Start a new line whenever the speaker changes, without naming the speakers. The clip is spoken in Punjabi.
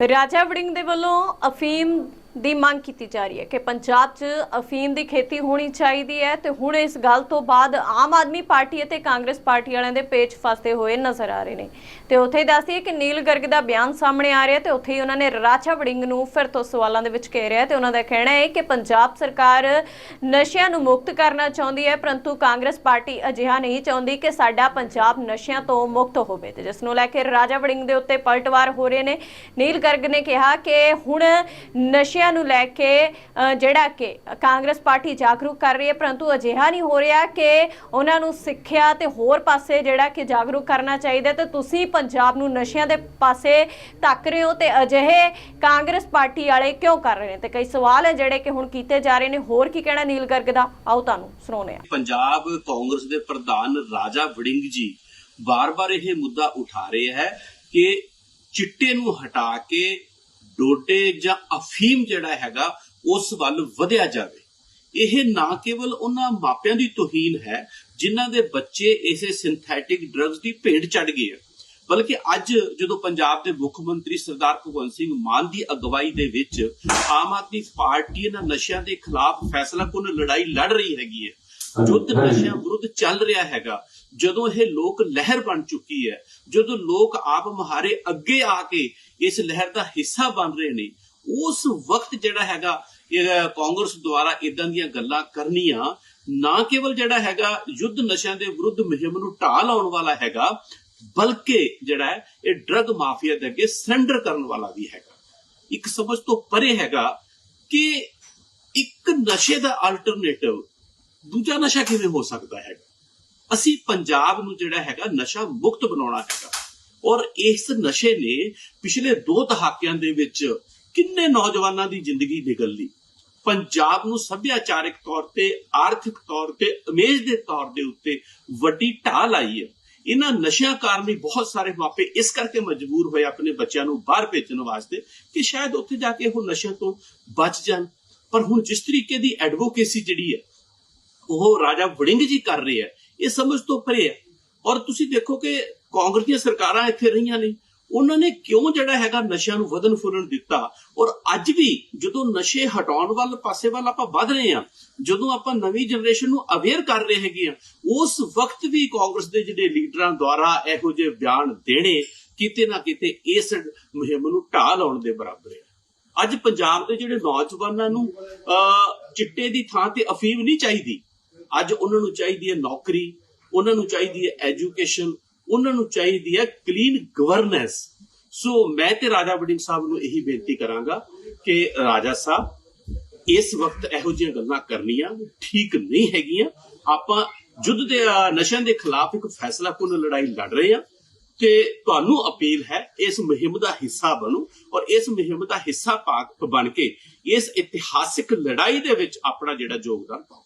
ਰਾਜਾ ਵੜਿੰਗ ਦੇ ਵੱਲੋਂ ਅਫੀਮ ਦੀ ਮੰਗ ਕੀਤੀ ਜਾ ਰਹੀ ਹੈ ਕਿ ਪੰਜਾਬ 'ਚ ਅਫੀਮ ਦੀ ਖੇਤੀ ਹੋਣੀ ਚਾਹੀਦੀ ਹੈ ਤੇ ਹੁਣ ਇਸ ਗੱਲ ਤੋਂ ਬਾਅਦ ਆਮ ਆਦਮੀ ਪਾਰਟੀ ਅਤੇ ਕਾਂਗਰਸ ਪਾਰਟੀ ਵਾਲਿਆਂ ਦੇ ਪੇਚ ਫਸਦੇ ਹੋਏ ਨਜ਼ਰ ਆ ਰਹੇ ਨੇ। ਤੇ ਉੱਥੇ ਹੀ ਦੱਸਦੀ ਕਿ ਨੀਲ ਗਰਗ ਦਾ ਬਿਆਨ ਸਾਹਮਣੇ ਆ ਰਿਹਾ ਤੇ ਉੱਥੇ ਹੀ ਉਹਨਾਂ ਨੇ ਰਾਜਾ ਵੜਿੰਗ ਨੂੰ ਫਿਰ ਤੋਂ ਸਵਾਲਾਂ ਦੇ ਵਿੱਚ ਘੇਰਿਆ ਤੇ ਉਹਨਾਂ ਦਾ ਕਹਿਣਾ ਹੈ ਕਿ ਪੰਜਾਬ ਸਰਕਾਰ ਨਸ਼ਿਆਂ ਨੂੰ ਮੁਕਤ ਕਰਨਾ ਚਾਹੁੰਦੀ ਹੈ, ਪਰੰਤੂ ਕਾਂਗਰਸ ਪਾਰਟੀ ਅਜਿਹਾ ਨਹੀਂ ਚਾਹੁੰਦੀ ਕਿ ਸਾਡਾ ਪੰਜਾਬ ਨਸ਼ਿਆਂ ਤੋਂ ਮੁਕਤ ਹੋਵੇ। ਤੇ ਜਿਸ ਨੂੰ ਲੈ ਕੇ ਰਾਜਾ ਵੜਿੰਗ ਦੇ ਉੱਤੇ ਪਲਟਵਾਰ ਹੋ ਰਹੇ ਨੇ। ਨੀਲ ਗਰਗ ਨੇ ਕਿਹਾ ਕਿ ਹੁਣ ਨਸ਼ਿਆਂ ਨੂੰ ਲੈ ਕੇ ਜਿਹੜਾ ਕਿ ਕਾਂਗਰਸ ਪਾਰਟੀ ਜਾਗਰੂਕ ਕਰ ਰਹੀ ਹੈ, ਪਰੰਤੂ ਅਜਿਹਾ ਨਹੀਂ ਹੋ ਰਿਹਾ ਕਿ ਉਹਨਾਂ ਨੂੰ ਸਿੱਖਿਆ ਤੇ ਹੋਰ ਪਾਸੇ ਜਿਹੜਾ ਕਿ ਜਾਗਰੂਕ ਕਰਨਾ ਚਾਹੀਦਾ ਤੇ ਤੁਸੀਂ ਪੰਜਾਬ ਨੂੰ ਨਸ਼ਿਆਂ ਦੇ ਪਾਸੇ ਧੱਕ ਰਹੇ ਹੋ ਤੇ ਅਜਿਹੇ ਕਾਂਗਰਸ ਪਾਰਟੀ ਵਾਲੇ ਕਿਉਂ ਕਰ ਰਹੇ ਨੇ? ਤੇ ਕਈ ਸਵਾਲ ਹੈ ਜਿਹੜੇ ਕਿ ਹੁਣ ਕੀਤੇ ਜਾ ਰਹੇ ਨੇ। ਹੋਰ ਕੀ ਕਹਿਣਾ ਨੀਲ ਗਰਗ ਦਾ? ਆਓ ਤੁਹਾਨੂੰ ਸੁਣਾਉਂਦੇ ਹਾਂ।
ਪੰਜਾਬ ਕਾਂਗਰਸ ਦੇ ਪ੍ਰਧਾਨ ਰਾਜਾ ਵੜਿੰਗ ਜੀ ਬਾਰ-ਬਾਰ ਇਹ ਮੁੱਦਾ ਉਠਾ ਰਹੇ ਹੈ ਕਿ ਚਿੱਟੇ ਨੂੰ ਹਟਾ ਕੇ ਡੋਡੇ ਜਾਂ ਅਫੀਮ ਜਿਹੜਾ ਹੈਗਾ ਉਸ ਵੱਲ ਵਧਿਆ ਜਾਵੇ। ਇਹ ਨਾ ਕੇਵਲ ਉਹਨਾਂ ਮਾਪਿਆਂ ਦੀ ਤੋਹੀਨ ਹੈ ਜਿਨ੍ਹਾਂ ਦੇ ਬੱਚੇ ਇਸੇ ਸਿੰਥੈਟਿਕ ਡਰੱਗਸ ਦੀ ਭੇਟ ਚੜ ਗਏ ਆ। ਬਲਕਿ ਅੱਜ ਜਦੋਂ ਪੰਜਾਬ ਦੇ ਮੁੱਖ ਮੰਤਰੀ ਸਰਦਾਰ ਭਗਵੰਤ ਸਿੰਘ ਮਾਨ ਦੀ ਅਗਵਾਈ ਦੇ ਵਿੱਚ ਆਮ ਆਦਮੀ ਪਾਰਟੀ ਇਹਨਾਂ ਨਸ਼ਿਆਂ ਦੇ ਖਿਲਾਫ ਫੈਸਲਾਕੁਨ ਲੜਾਈ ਲੜ ਰਹੀ ਹੈਗੀ ਹੈ। ਯੁੱਧ ਨਸ਼ਿਆਂ ਵਿਰੁੱਧ ਚੱਲ ਰਿਹਾ ਹੈਗਾ। ਜਦੋਂ ਇਹ ਲੋਕ ਲਹਿਰ ਬਣ ਚੁੱਕੀ ਹੈ, ਜਦੋਂ ਲੋਕ ਆਪ ਮਹਾਰੇ ਅੱਗੇ ਆ ਕੇ ਇਸ ਲਹਿਰ ਦਾ ਹਿੱਸਾ ਬਣ ਰਹੇ ਨੇ, ਉਸ ਵਕਤ ਜਿਹੜਾ ਹੈਗਾ, ਇਹ ਕਾਂਗਰਸ ਦੁਆਰਾ ਇਦਾਂ ਦੀਆਂ ਗੱਲਾਂ ਕਰਨੀਆਂ, ਨਾ ਕੇਵਲ ਜਿਹੜਾ ਹੈਗਾ ਯੁੱਧ ਨਸ਼ਿਆਂ ਦੇ ਵਿਰੁੱਧ ਮੁਹਿੰਮ ਨੂੰ ਢਾਹ ਲਾਉਣ ਵਾਲਾ ਹੈਗਾ, ਬਲਕਿ ਜਿਹੜਾ ਇਹ ਡਰੱਗ ਮਾਫੀਆ ਦੇ ਅੱਗੇ ਸਰੈਂਡਰ ਕਰਨ ਵਾਲਾ ਵੀ ਹੈਗਾ। ਇੱਕ ਸਮਝ ਤੋਂ ਪਰੇ ਹੈਗਾ ਕਿ ਇੱਕ ਨਸ਼ੇ ਦਾ ਅਲਟਰਨੇਟਿਵ ਦੂਜਾ ਨਸ਼ਾ ਕਿਵੇਂ ਹੋ ਸਕਦਾ ਹੈ ਅਸੀਂ ਪੰਜਾਬ ਨੂੰ ਜਿਹੜਾ ਹੈਗਾ ਨਸ਼ਾ ਮੁਕਤ ਬਣਾਉਣਾ ਹੈਗਾ। ਔਰ ਇਸ ਨਸ਼ੇ ਨੇ ਪਿਛਲੇ ਦੋ ਦਹਾਕਿਆਂ ਦੇ ਵਿੱਚ ਕਿੰਨੇ ਨੌਜਵਾਨਾਂ ਦੀ ਜ਼ਿੰਦਗੀ ਨਿਗਲ ਲਈ। ਪੰਜਾਬ ਨੂੰ ਸੱਭਿਆਚਾਰਕ ਤੌਰ ਤੇ, ਆਰਥਿਕ ਤੌਰ ਤੇ, ਇਮੇਜ ਦੇ ਤੌਰ ਦੇ ਉੱਤੇ ਵੱਡੀ ਢਾਹ ਲਾਈ ਹੈ। ਇਹਨਾਂ ਨਸ਼ਿਆਂ ਕਾਰਨ ਹੀ ਬਹੁਤ ਸਾਰੇ ਮਾਪੇ ਇਸ ਕਰਕੇ ਮਜਬੂਰ ਹੋਏ ਆਪਣੇ ਬੱਚਿਆਂ ਨੂੰ ਬਾਹਰ ਭੇਜਣ ਵਾਸਤੇ ਕਿ ਸ਼ਾਇਦ ਉੱਥੇ ਜਾ ਕੇ ਉਹ ਨਸ਼ਿਆਂ ਤੋਂ ਬਚ ਜਾਣ। ਪਰ ਹੁਣ ਜਿਸ ਤਰੀਕੇ ਦੀ ਐਡਵੋਕੇਸੀ ਜਿਹੜੀ ਹੈ, ਉਹ ਰਾਜਾ ਵੜਿੰਗ ਜੀ ਕਰ ਰਹੇ ਹੈ ਇਹ ਸਮਝ ਤੋਂ ਪਰੇ ਹੈ। ਔਰ ਤੁਸੀਂ ਦੇਖੋ ਕਿ ਕਾਂਗਰਸ ਦੀਆਂ ਸਰਕਾਰਾਂ ਇੱਥੇ ਰਹੀਆਂ ਨੇ। ਉਹਨਾਂ ਨੇ ਕਿਉਂ ਜਿਹੜਾ ਹੈਗਾ ਨਸ਼ਿਆਂ ਨੂੰ ਵਧਨ ਫੁੱਲਣ ਦਿੱਤਾ? ਔਰ ਅੱਜ ਵੀ ਜਦੋਂ ਨਸ਼ੇ ਹਟਾਉਣ ਵੱਲ ਪਾਸੇ ਵੱਲ ਆਪਾਂ ਵਧ ਰਹੇ ਹਾਂ ਜਦੋਂ ਆਪਾਂ ਨਵੀਂ ਜਨਰੇਸ਼ਨ ਨੂੰ ਅਵੇਅਰ ਕਰ ਰਹੇ ਹੈਗੇ ਆ ਉਸ ਵਕਤ ਵੀ ਕਾਂਗਰਸ ਦੇ ਜਿਹੜੇ ਲੀਡਰਾਂ ਦੁਆਰਾ ਇਹੋ ਜਿਹੇ ਬਿਆਨ ਦੇਣੇ ਕਿਤੇ ਨਾ ਕਿਤੇ ਇਸ ਮੁਹਿੰਮ ਨੂੰ ਢਾਹ ਲਾਉਣ ਦੇ ਬਰਾਬਰ ਹੈ। ਅੱਜ ਪੰਜਾਬ ਦੇ ਜਿਹੜੇ ਨੌਜਵਾਨਾਂ ਨੂੰ ਅਹ, ਚਿੱਟੇ ਦੀ ਥਾਂ ਤੇ ਅਫੀਮ ਨਹੀਂ ਚਾਹੀਦੀ। ਅੱਜ ਉਹਨਾਂ ਨੂੰ ਚਾਹੀਦੀ ਹੈ ਨੌਕਰੀ, ਉਹਨਾਂ ਨੂੰ ਚਾਹੀਦੀ ਹੈ ਐਜੂਕੇਸ਼ਨ ਉਹਨਾਂ ਨੂੰ ਚਾਹੀਦੀ ਹੈ ਕਲੀਨ ਗਵਰਨੈਂਸ ਸੋ ਮੈਂ ਤੇ ਰਾਜਾ ਵੜਿੰਗ ਸਾਹਿਬ ਨੂੰ ਇਹੀ ਬੇਨਤੀ ਕਰਾਂਗਾ ਕਿ ਰਾਜਾ ਸਾਹਿਬ, ਇਸ ਵਕਤ ਇਹੋ ਜਿਹੀਆਂ ਗੱਲਾਂ ਕਰਨੀਆਂ ਠੀਕ ਨਹੀਂ ਹੈਗੀਆਂ। ਆਪਾਂ ਯੁੱਧ ਦੇ ਨਸ਼ਿਆਂ ਦੇ ਖਿਲਾਫ ਇੱਕ ਫੈਸਲਾਕੁਨ ਲੜਾਈ ਲੜ ਰਹੇ ਹਾਂ ਤੇ ਤੁਹਾਨੂੰ ਅਪੀਲ ਹੈ ਇਸ ਮੁਹਿੰਮ ਦਾ ਹਿੱਸਾ ਬਣੋ ਔਰ ਇਸ ਮੁਹਿੰਮ ਦਾ ਹਿੱਸਾ ਪਾਕ ਬਣ ਕੇ ਇਸ ਇਤਿਹਾਸਿਕ ਲੜਾਈ ਦੇ ਵਿੱਚ ਆਪਣਾ ਜਿਹੜਾ ਯੋਗਦਾਨ ਪਾਓ।